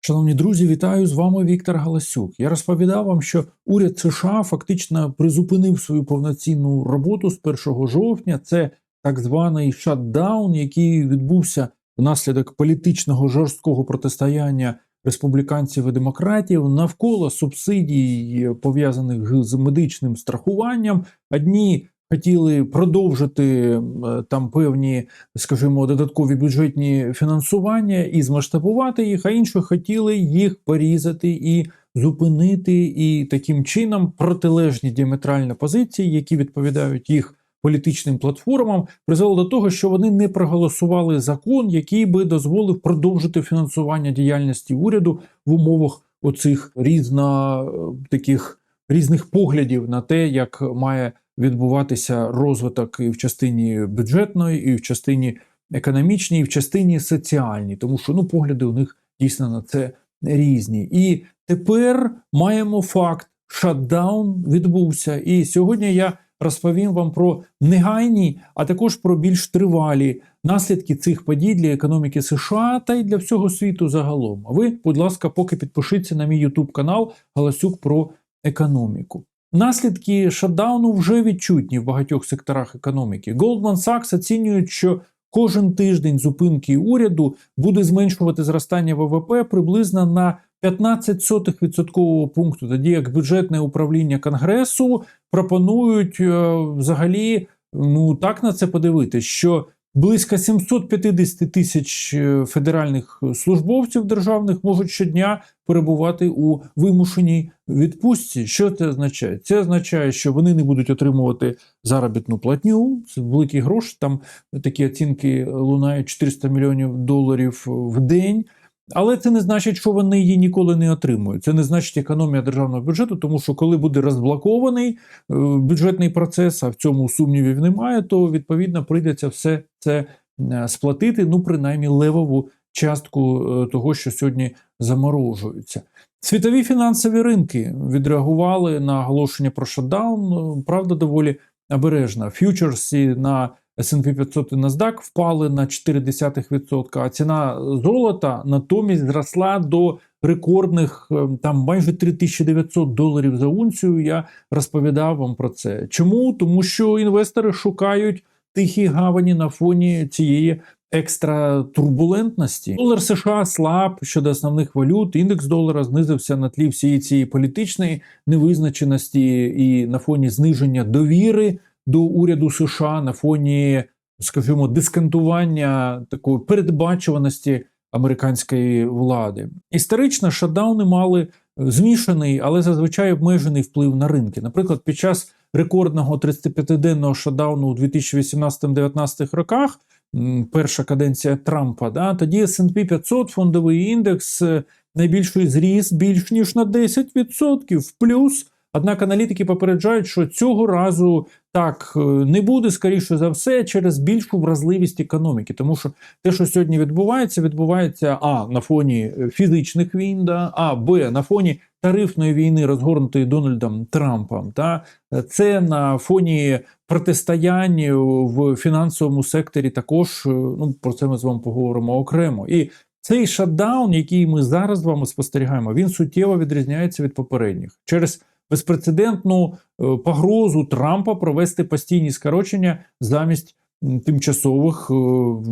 Шановні друзі, вітаю з вами Віктор Галасюк. Я розповідав вам, що уряд США фактично призупинив свою повноцінну роботу з 1 жовтня. Це так званий шатдаун, який відбувся внаслідок політичного жорсткого протистояння республіканців і демократів навколо субсидій, пов'язаних з медичним страхуванням. Одні хотіли продовжити там певні, скажімо, додаткові бюджетні фінансування і змасштабувати їх, а інші хотіли їх порізати і зупинити, і таким чином протилежні діаметральні позиції, які відповідають їх політичним платформам, призвело до того, що вони не проголосували закон, який би дозволив продовжити фінансування діяльності уряду в умовах оцих різно е, таких різних поглядів на те, як має відбуватися розвиток і в частині бюджетної, і в частині економічній, і в частині соціальній, тому що ну погляди у них дійсно на це різні. І тепер маємо факт: шатдаун відбувся. І сьогодні я розповім вам про негайні, а також про більш тривалі наслідки цих подій для економіки США та й для всього світу загалом. А ви, будь ласка, поки підпишіться на мій YouTube канал Галасюк про економіку. Наслідки шатдауну вже відчутні в багатьох секторах економіки. Goldman Sachs оцінюють, що кожен тиждень зупинки уряду буде зменшувати зростання ВВП приблизно на 15 відсоткового пункту, тоді як бюджетне управління Конгресу пропонують е, взагалі ну так на це подивитись, що близько 750 тисяч е, федеральних службовців державних можуть щодня перебувати у вимушеній відпустці. Що це означає? Це означає, що вони не будуть отримувати заробітну платню, це великі гроші. Там такі оцінки лунають 400 мільйонів доларів в день. Але це не значить, що вони її ніколи не отримують. Це не значить економія державного бюджету, тому що коли буде розблокований е, бюджетний процес, а в цьому сумнівів немає, то відповідно прийдеться все це е, сплатити, ну принаймні левову частку е, того, що сьогодні заморожується. Світові фінансові ринки відреагували на оголошення про шатдаун, правда, доволі обережно. Ф'ючерси на S&P 500 і NASDAQ впали на 0,4%, а ціна золота натомість зросла до рекордних там майже 3900 доларів за унцію. Я розповідав вам про це. Чому? Тому що інвестори шукають тихі гавані на фоні цієї екстра турбулентності. Долар США слаб щодо основних валют. Індекс долара знизився на тлі всієї цієї політичної невизначеності і на фоні зниження довіри до уряду США на фоні, скажімо, дисконтування такої передбачуваності американської влади. Історично шатдауни мали змішаний, але зазвичай обмежений вплив на ринки. Наприклад, під час рекордного 35-денного шатдауну у 2018-2019 роках. Перша каденція Трампа, да, тоді S&P 500, фондовий індекс, найбільший зріс більш ніж на 10% в плюс. Однак аналітики попереджають, що цього разу так е, не буде, скоріше за все, через більшу вразливість економіки. Тому що те, що сьогодні відбувається, відбувається а на фоні фізичних війн, да, а б на фоні тарифної війни, розгорнутої Дональдом Трампом. Та це на фоні протистояння в фінансовому секторі. Також е, ну про це ми з вами поговоримо окремо і. Цей шатдаун, який ми зараз з вами спостерігаємо, він суттєво відрізняється від попередніх через безпрецедентну е, погрозу Трампа провести постійні скорочення замість тимчасових е,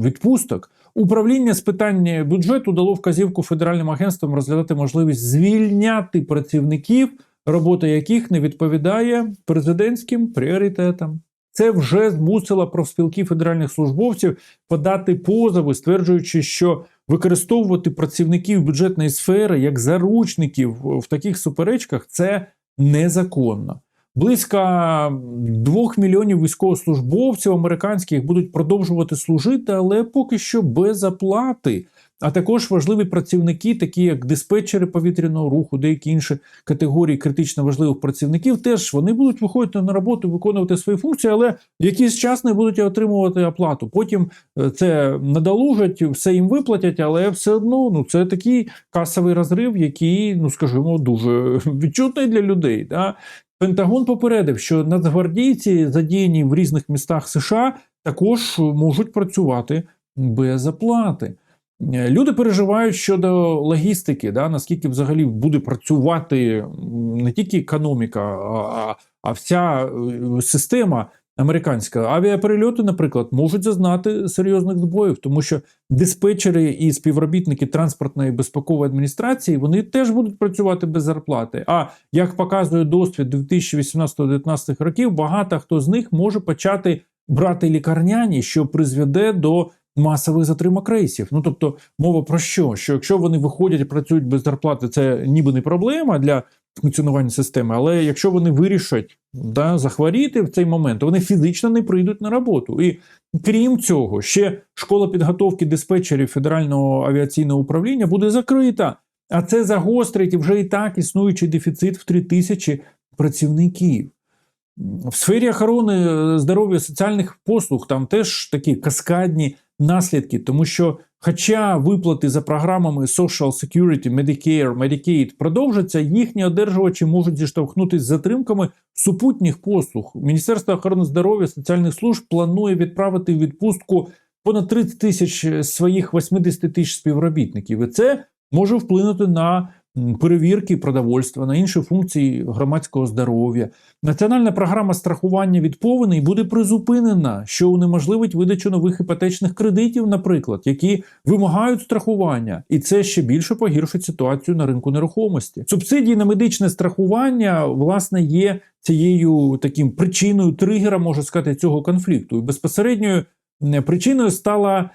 відпусток. Управління з питання бюджету дало вказівку федеральним агентствам розглядати можливість звільняти працівників, робота яких не відповідає президентським пріоритетам. Це вже змусило профспілки федеральних службовців подати позови, стверджуючи, що використовувати працівників бюджетної сфери як заручників в таких суперечках це незаконно. Близько двох мільйонів військовослужбовців американських будуть продовжувати служити, але поки що без оплати. А також важливі працівники, такі як диспетчери повітряного руху, деякі інші категорії критично важливих працівників, теж вони будуть виходити на роботу, виконувати свої функції, але якийсь час не будуть отримувати оплату. Потім е, це надолужать, все їм виплатять, але все одно ну це такий касовий розрив, який, ну скажімо, дуже відчутний для людей. Да? Пентагон попередив, що нацгвардійці, задіяні в різних містах США, також можуть працювати без оплати. Е, Люди переживають щодо логістики, да, наскільки взагалі буде працювати не тільки економіка, а, а- вся е, система американська. Авіаперельоти, наприклад, можуть зазнати серйозних збоїв, тому що диспетчери і співробітники транспортної безпекової адміністрації вони теж будуть працювати без зарплати. А як показує досвід 2018-2019 років, багато хто з них може почати брати лікарняні, що призведе до масових затримок рейсів. Ну тобто, мова про що? Що якщо вони виходять і працюють без зарплати, це ніби не проблема для функціонування системи, але якщо вони вирішать да, захворіти в цей момент, то вони фізично не прийдуть на роботу. І крім цього, ще школа підготовки диспетчерів Федерального авіаційного управління буде закрита. А це загострить вже і так існуючий дефіцит в 3 тисячі працівників. В сфері охорони е, здоров'я соціальних послуг там теж такі каскадні наслідки, тому що, хоча виплати за програмами Social Security, Medicare, Medicaid продовжаться, їхні одержувачі можуть зіштовхнутися з затримками супутніх послуг. Міністерство охорони здоров'я соціальних служб планує відправити в відпустку понад 30 тисяч своїх 80 тисяч співробітників. І це може вплинути на перевірки продовольства, на інші функції громадського здоров'я. Національна програма страхування від повеней буде призупинена, що унеможливить видачу нових іпотечних кредитів, наприклад, які вимагають страхування, і це ще більше погіршить ситуацію на ринку нерухомості. Субсидії на медичне страхування власне є цією таким причиною тригера, можна сказати, цього конфлікту. І безпосередньою причиною стала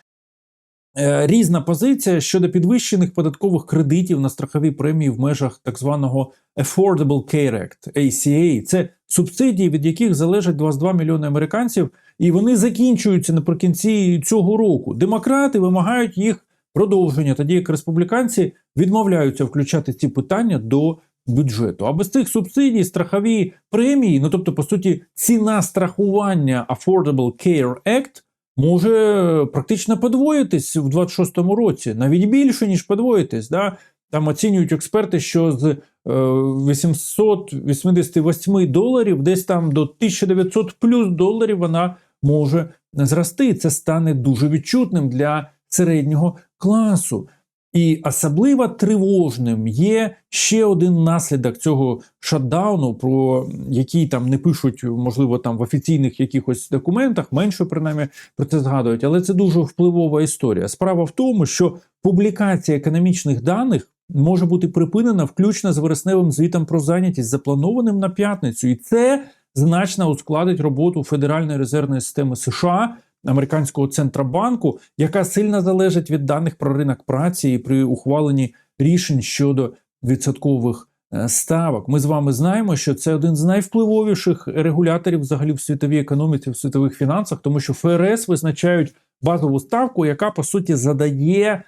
Різна позиція щодо підвищених податкових кредитів на страхові премії в межах так званого Affordable Care Act, ACA. Це субсидії, від яких залежать 22 мільйони американців, і вони закінчуються наприкінці цього року. Демократи вимагають їх продовження, тоді як республіканці відмовляються включати ці питання до бюджету. А без цих субсидій страхові премії, ну тобто, по суті, ціна страхування Affordable Care Act може практично подвоїтись в 26-му році, навіть більше, ніж подвоїтись. Да? Там оцінюють експерти, що з е, 888 доларів десь там до 1900 плюс доларів вона може зрости. Це стане дуже відчутним для середнього класу. І особливо тривожним є ще один наслідок цього шатдауну, про який там не пишуть, можливо, там в офіційних якихось документах, менше принаймні про це згадують, але це дуже впливова історія. Справа в тому, що публікація економічних даних може бути припинена включно з вересневим звітом про зайнятість, запланованим на п'ятницю, і це значно ускладить роботу Федеральної резервної системи США. Американського центробанку, яка сильно залежить від даних про ринок праці і при ухваленні рішень щодо відсоткових е, ставок. Ми з вами знаємо, що це один з найвпливовіших регуляторів взагалі в світовій економіці, в світових фінансах, тому що ФРС визначають базову ставку, яка по суті задає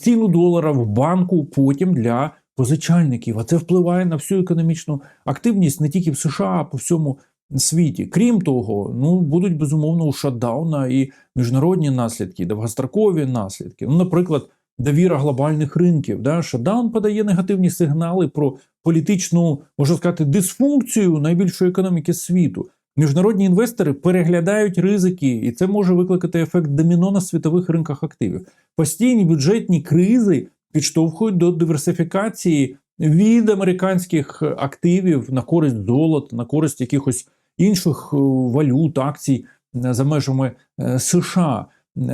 ціну долара в банку потім для позичальників. А це впливає на всю економічну активність не тільки в США, а по всьому світі. Крім того, ну будуть безумовно у шатдауна і міжнародні наслідки, довгострокові наслідки. Ну, наприклад, довіра глобальних ринків. Да? Шатдаун подає негативні сигнали про політичну, можна сказати, дисфункцію найбільшої економіки світу. Міжнародні інвестори переглядають ризики, і це може викликати ефект доміно на світових ринках активів. Постійні бюджетні кризи підштовхують до диверсифікації від американських активів на користь золота, на користь якихось інших е, валют, акцій е, за межами е, США.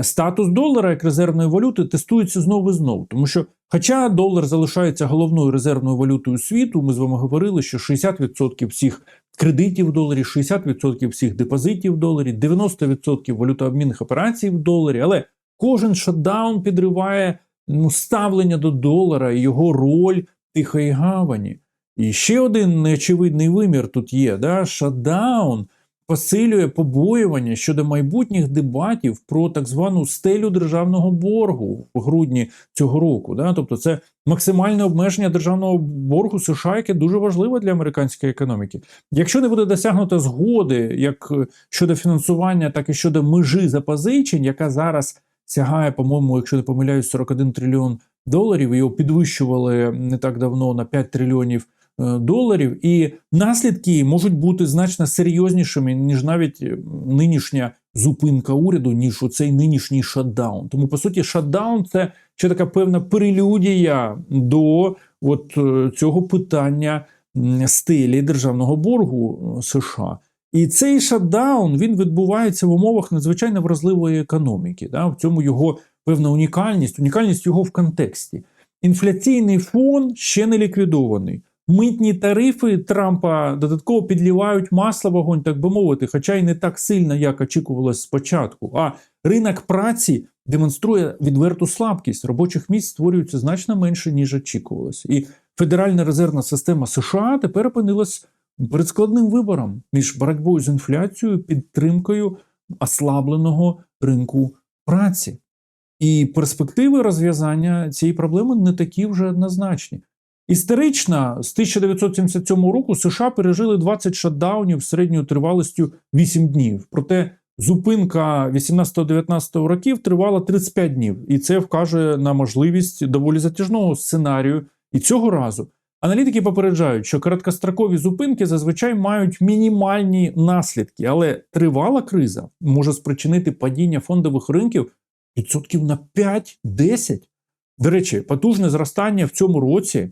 Статус долара як резервної валюти тестується знову і знову, тому що, хоча долар залишається головною резервною валютою світу, ми з вами говорили, що 60% всіх кредитів в доларі, 60% всіх депозитів в доларі, 90% валютообмінних операцій в доларі, але кожен шатдаун підриває ну, ставлення до долара і його роль тихої гавані. І ще один неочевидний вимір тут є: да? шатдаун посилює побоювання щодо майбутніх дебатів про так звану стелю державного боргу в грудні цього року. Да? Тобто, це максимальне обмеження державного боргу США, яке дуже важливе для американської економіки. Якщо не буде досягнуто згоди як щодо фінансування, так і щодо межі запозичень, яка зараз сягає, по-моєму, якщо не помиляюсь, 41 трильйон доларів. Його підвищували не так давно на 5 трильйонів е, доларів, і наслідки можуть бути значно серйознішими, ніж навіть е, нинішня зупинка уряду, ніж оцей нинішній шатдаун. Тому, по суті, шатдаун це ще така певна прелюдія до от е, цього питання стилі державного боргу е, США. І цей шатдаун він відбувається в умовах надзвичайно вразливої економіки. Да? В цьому його певна унікальність, унікальність його в контексті. Інфляційний фон ще не ліквідований. Митні тарифи Трампа додатково підлівають масло вогонь, так би мовити, хоча й не так сильно, як очікувалось спочатку. А ринок праці демонструє відверту слабкість. Робочих місць створюється значно менше, ніж очікувалось. І Федеральна резервна система США тепер опинилась перед складним вибором між боротьбою з інфляцією, підтримкою ослабленого ринку праці. І перспективи розв'язання цієї проблеми не такі вже однозначні. Історично, з 1977 року США пережили 20 шатдаунів середньою тривалістю 8 днів. Проте зупинка 18-19 років тривала 35 днів, і це вкаже на можливість доволі затяжного сценарію. І цього разу аналітики попереджають, що короткострокові зупинки зазвичай мають мінімальні наслідки, але тривала криза може спричинити падіння фондових ринків відсотків на 5-10. До речі, потужне зростання в цьому році.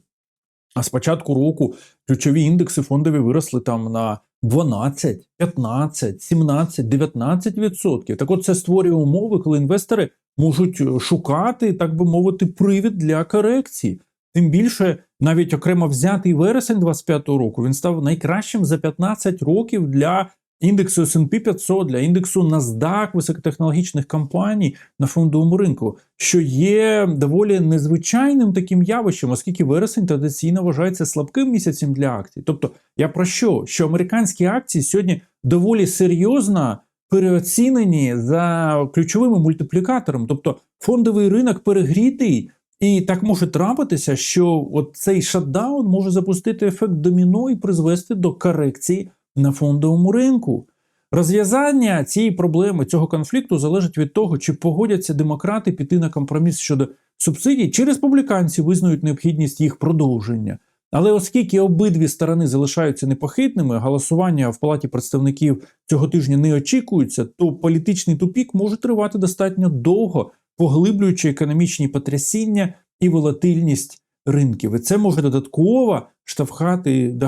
А з початку року ключові індекси фондові виросли там на 12, 15, 17, 19 відсотків. Так от це створює умови, коли інвестори можуть шукати, так би мовити, привід для корекції. Тим більше, навіть окремо взятий вересень 25-го року він став найкращим за 15 років для індексу S&P 500, для індексу NASDAQ високотехнологічних компаній на фондовому ринку, що є доволі незвичайним таким явищем, оскільки вересень традиційно вважається слабким місяцем для акцій. Тобто, я про що? Що американські акції сьогодні доволі серйозно переоцінені за ключовими мультиплікаторами, тобто фондовий ринок перегрітий. І так може трапитися, що от цей шатдаун може запустити ефект доміно і призвести до корекції на фондовому ринку. Розв'язання цієї проблеми, цього конфлікту залежить від того, чи погодяться демократи піти на компроміс щодо субсидій, чи республіканці визнають необхідність їх продовження. Але оскільки обидві сторони залишаються непохитними, голосування в палаті представників цього тижня не очікується, то політичний тупік може тривати достатньо довго, поглиблюючи економічні потрясіння і волатильність ринків. І це може додатково штовхати до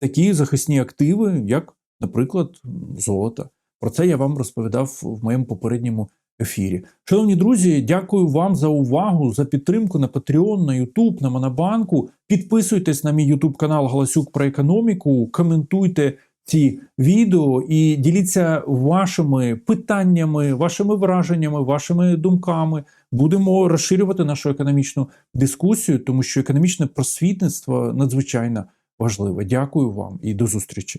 такі захисні активи, як, наприклад, золото. Про це я вам розповідав в моєму попередньому ефірі. Шановні друзі, дякую вам за увагу, за підтримку на Patreon, на YouTube, на Монобанку. Підписуйтесь на мій YouTube канал Галасюк про економіку, коментуйте ці відео і діліться вашими питаннями, вашими враженнями, вашими думками. Будемо розширювати нашу економічну дискусію, тому що економічне просвітництво надзвичайно важливе. Дякую вам і до зустрічі.